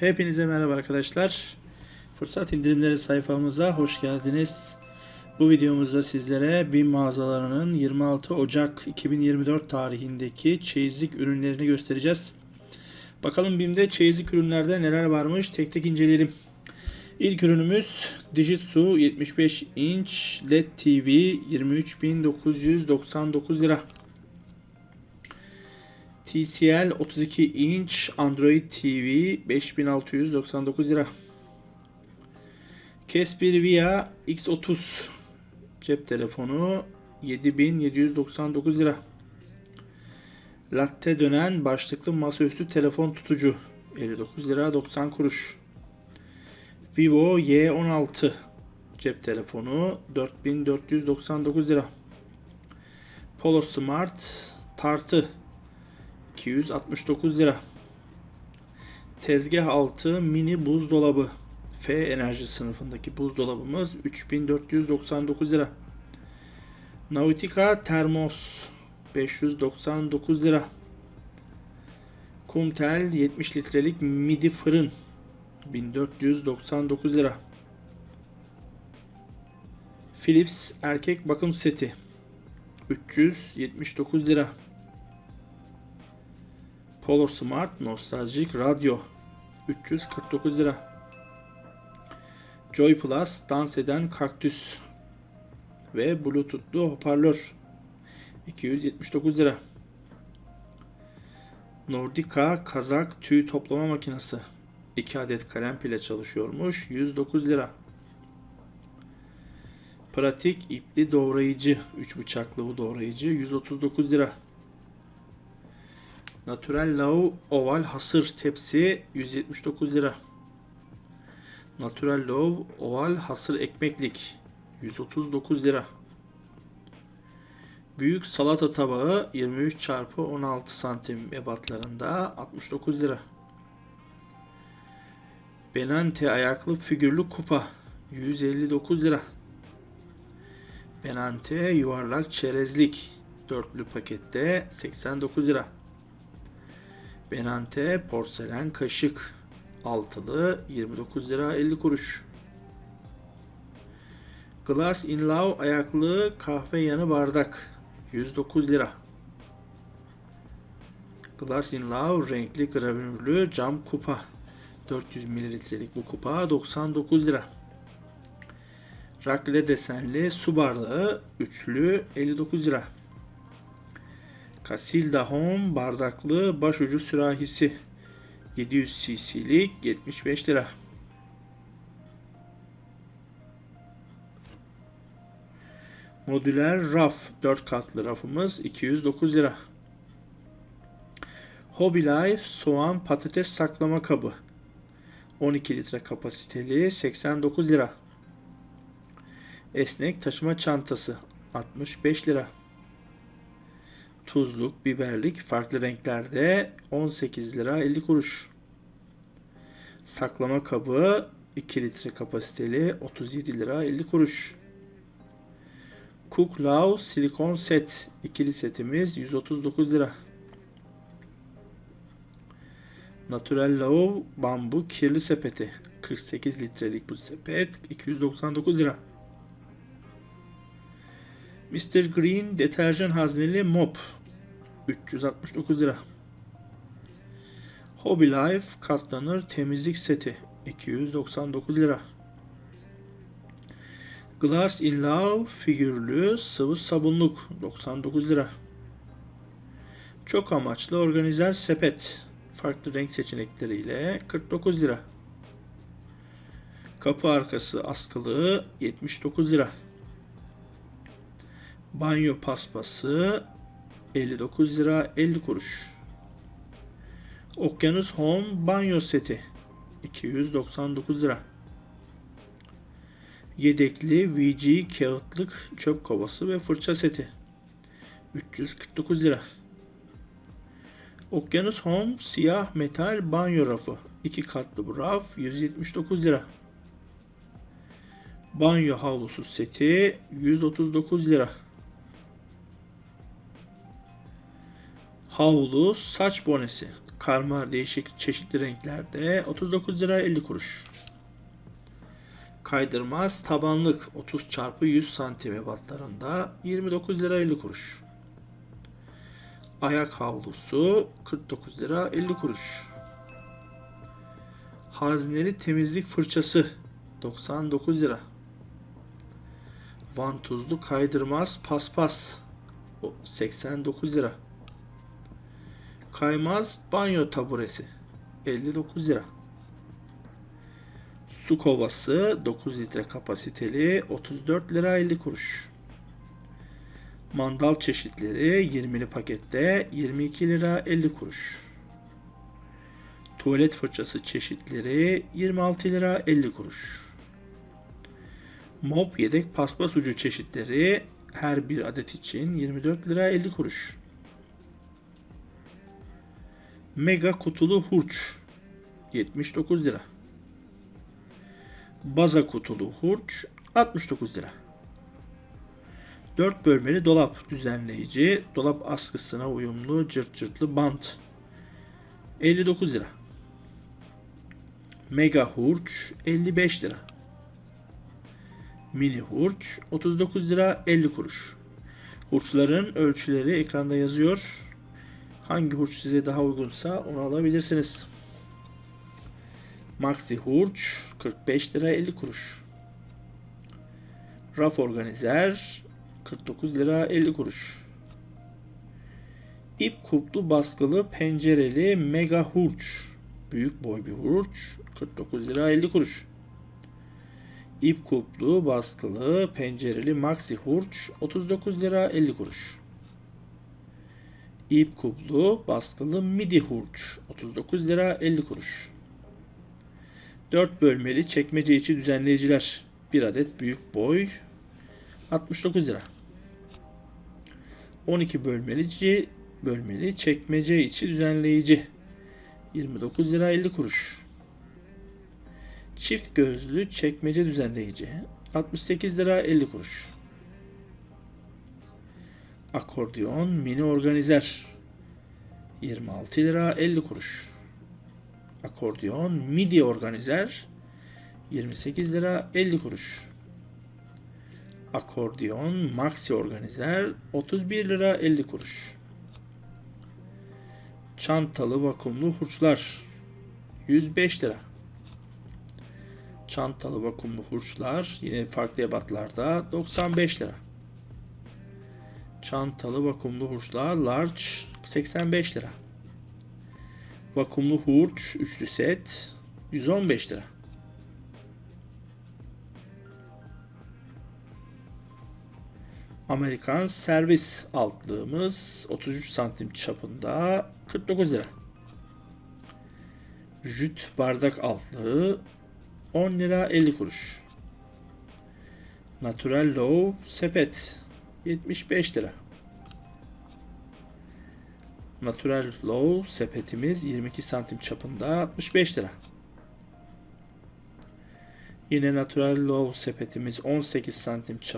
Hepinize merhaba arkadaşlar. Fırsat indirimleri sayfamıza hoş geldiniz. Bu videomuzda sizlere BİM mağazalarının 26 Ocak 2024 tarihindeki çeyizlik ürünlerini göstereceğiz. Bakalım BİM'de çeyizlik ürünlerde neler varmış tek tek inceleyelim. İlk ürünümüz Dijitsu 75 inç LED TV 23.999 lira. TCL 32 inç Android TV 5699 lira. Casper Via X30 cep telefonu 7799 lira. Latte dönen başlıklı masaüstü telefon tutucu 59 lira 90 kuruş. Vivo Y16 cep telefonu 4499 lira. Polo Smart tartı 269 lira. Tezgah altı mini buzdolabı. F enerji sınıfındaki buzdolabımız 3499 lira. Nautica termos 599 lira. Kumtel 70 litrelik midi fırın 1499 lira. Philips erkek bakım seti 379 lira. Polo Smart Nostaljik Radyo 349 lira. Joy Plus dans eden kaktüs ve bluetoothlu hoparlör 279 lira. Nordica kazak tüy toplama makinesi 2 adet kalem pile çalışıyormuş 109 lira. Pratik ipli doğrayıcı 3 bıçaklı bu doğrayıcı 139 lira. Natural Lav oval hasır tepsi 179 lira. Natural Lav oval hasır ekmeklik 139 lira. Büyük salata tabağı 23 çarpı 16 santim ebatlarında 69 lira. Benante ayaklı figürlü kupa 159 lira. Benante yuvarlak çerezlik dörtlü pakette 89 lira. Benante porselen kaşık altılı 29 lira 50 kuruş. Glass in Love ayaklı kahve yanı bardak 109 lira. Glass in Love renkli gravürlü cam kupa 400 mililitrelik bu kupa 99 lira. Rakle desenli su bardağı üçlü 59 lira. Casilda Home bardaklı başucu sürahisi 700 cc'lik 75 lira. Modüler raf 4 katlı rafımız 209 lira. Hobby Life soğan patates saklama kabı 12 litre kapasiteli 89 lira. Esnek taşıma çantası 65 lira. Tuzluk, biberlik farklı renklerde 18 lira 50 kuruş. Saklama kabı 2 litre kapasiteli 37 lira 50 kuruş. Love silikon set ikili setimiz 139 lira. Natural Love bambu kirli sepeti 48 litrelik bu sepet 299 lira. Mr. Green deterjan hazneli mop 369 lira. Hobby Life katlanır temizlik seti 299 lira. Glass in Love figürlü sıvı sabunluk 99 lira. Çok amaçlı organizer sepet farklı renk seçenekleriyle 49 lira. Kapı arkası askılı 79 lira. Banyo paspası 59 lira 50 kuruş. Okyanus Home banyo seti 299 lira. Yedekli VG kağıtlık çöp kovası ve fırça seti 349 lira. Okyanus Home siyah metal banyo rafı 2 katlı bu raf 179 lira. Banyo havlusu seti 139 lira. Havlu saç bonesi Karma değişik çeşitli renklerde 39 lira 50 kuruş. Kaydırmaz tabanlık 30 çarpı 100 santim ebatlarında 29 lira 50 kuruş. Ayak havlusu 49 lira 50 kuruş. Hazneli temizlik fırçası 99 lira. Vantuzlu kaydırmaz paspas o 89 lira. Kaymaz banyo taburesi 59 lira. Su kovası 9 litre kapasiteli 34 lira 50 kuruş. Mandal çeşitleri 20'li pakette 22 lira 50 kuruş. Tuvalet fırçası çeşitleri 26 lira 50 kuruş. Mop yedek paspas ucu çeşitleri her bir adet için 24 lira 50 kuruş. Mega kutulu hurç 79 lira. Baza kutulu hurç 69 lira. 4 bölmeli dolap düzenleyici, dolap askısına uyumlu cırt cırtlı bant 59 lira. Mega hurç 55 lira. Mini hurç 39 lira 50 kuruş. Hurçların ölçüleri ekranda yazıyor. Hangi hurç size daha uygunsa onu alabilirsiniz. Maxi hurç 45 lira 50 kuruş. Raf organizer 49 lira 50 kuruş. İp kuplu baskılı pencereli mega hurç. Büyük boy bir hurç 49 lira 50 kuruş. İp kuplu baskılı pencereli maxi hurç 39 lira 50 kuruş. İp kuplu baskılı midi hurç 39 lira 50 kuruş. 4 bölmeli çekmece içi düzenleyiciler 1 adet büyük boy 69 lira. 12 bölmeli bölmeli çekmece içi düzenleyici 29 lira 50 kuruş. Çift gözlü çekmece düzenleyici 68 lira 50 kuruş. Akordeon mini organizer 26 lira 50 kuruş. Akordeon midi organizer 28 lira 50 kuruş. Akordeon maxi organizer 31 lira 50 kuruş. Çantalı vakumlu hurçlar 105 lira. Çantalı vakumlu hurçlar yine farklı ebatlarda 95 lira. Çantalı vakumlu hurçlar large 85 lira. Vakumlu hurç üçlü set 115 lira. Amerikan servis altlığımız 33 santim çapında 49 lira. Jüt bardak altlığı 10 lira 50 kuruş. Natural Low sepet 75 lira. Natural Low sepetimiz 22 santim çapında 65 lira. Yine Natural Low sepetimiz 18 santim çapında